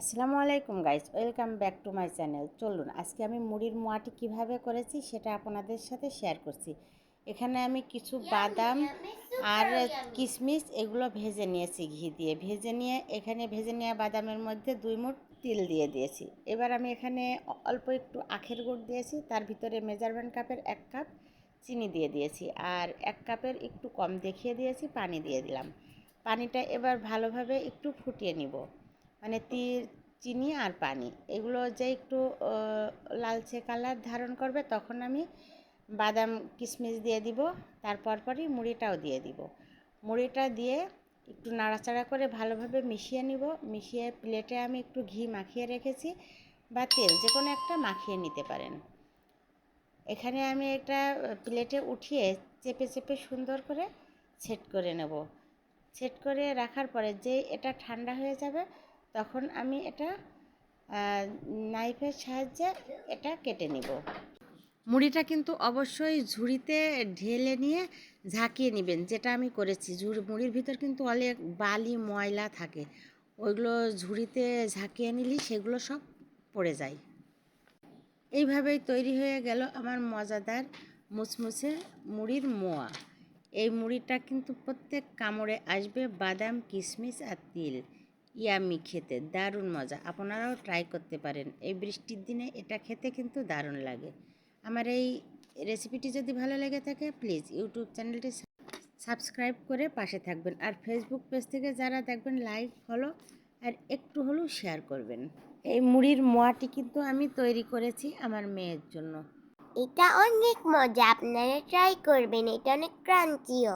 আসসালামু আলাইকুম guys welcome back to my channel. চলুন আজকে আমি মুড়ির মোয়াটি কীভাবে করেছি সেটা আপনাদের সাথে শেয়ার করছি। এখানে আমি কিছু বাদাম আর কিশমিশ এগুলো ভেজে নিয়েছি ঘি দিয়ে। ভেজে নিয়ে এখানে ভেজে নেওয়া বাদামের মধ্যে দুই মুঠ তিল দিয়ে দিয়েছি। এবার আমি এখানে অল্প একটু আখের গুড় দিয়েছি তার ভিতরে মেজারমেন্ট কাপের এক কাপ চিনি দিয়ে দিয়েছি আর এক কাপের একটু কম দেখিয়ে দিয়েছি পানি দিয়ে দিলাম। পানিটা এবার ভালোভাবে একটু ফুটিয়ে নিব। মানে তীর, চিনি আর পানি। এগুলো যে একটু লালচে কালার ধারণ করবে, তখন আমি বাদাম, কিশমিশ দিয়ে দিব। তারপর পরই মুড়িটাও দিয়ে দিব। মুড়িটা দিয়ে একটু নাড়াচাড়া করে ভালোভাবে মিশিয়ে নিব। মিশিয়ে প্লেটে আমি একটু ঘি মাখিয়ে রেখেছি বা তেল, যে কোনো একটা মাখিয়ে নিতে পারেন। এখানে আমি একটা প্লেটে উঠিয়ে চেপে চেপে সুন্দর করে সেট করে নেব। সেট করে রাখার পরে যে এটা ঠান্ডা হয়ে যাবে তখন আমি এটা নাইফের সাহায্যে এটা কেটে নিব। মুড়িটা কিন্তু অবশ্যই ঝুড়িতে ঢেলে নিয়ে ঝাঁকিয়ে নেবেন, যেটা আমি করেছি। ঝুড়ি, মুড়ির ভিতর কিন্তু অনেক বালি, ময়লা থাকে। ওইগুলো ঝুড়িতে ঝাঁকিয়ে নিলে সেগুলো সব পড়ে যায়। এইভাবেই তৈরি হয়ে গেল আমার মজাদার মুচমুচে মুড়ির মোয়া। এই মুড়িটা কিন্তু প্রত্যেক কামড়ে আসবে বাদাম, কিশমিশ আর তিল। ইয়ামি খেতে দারুণ মজা। আপনারাও ট্রাই করতে পারেন। এই বৃষ্টির দিনে এটা খেতে কিন্তু দারুণ লাগে। আমার এই রেসিপিটি যদি ভালো লেগে থাকে প্লিজ ইউটিউব চ্যানেলটি সাবস্ক্রাইব করে পাশে থাকবেন। আর ফেসবুক পেজ থেকে যারা দেখবেন লাইক ফলো আর একটু হলেও শেয়ার করবেন। এই মুড়ির মোয়াটি কিন্তু আমি তৈরি করেছি আমার মেয়ের জন্য। এটা অনেক মজা। আপনারা ট্রাই করবেন। এটা অনেক ক্রাঞ্চিও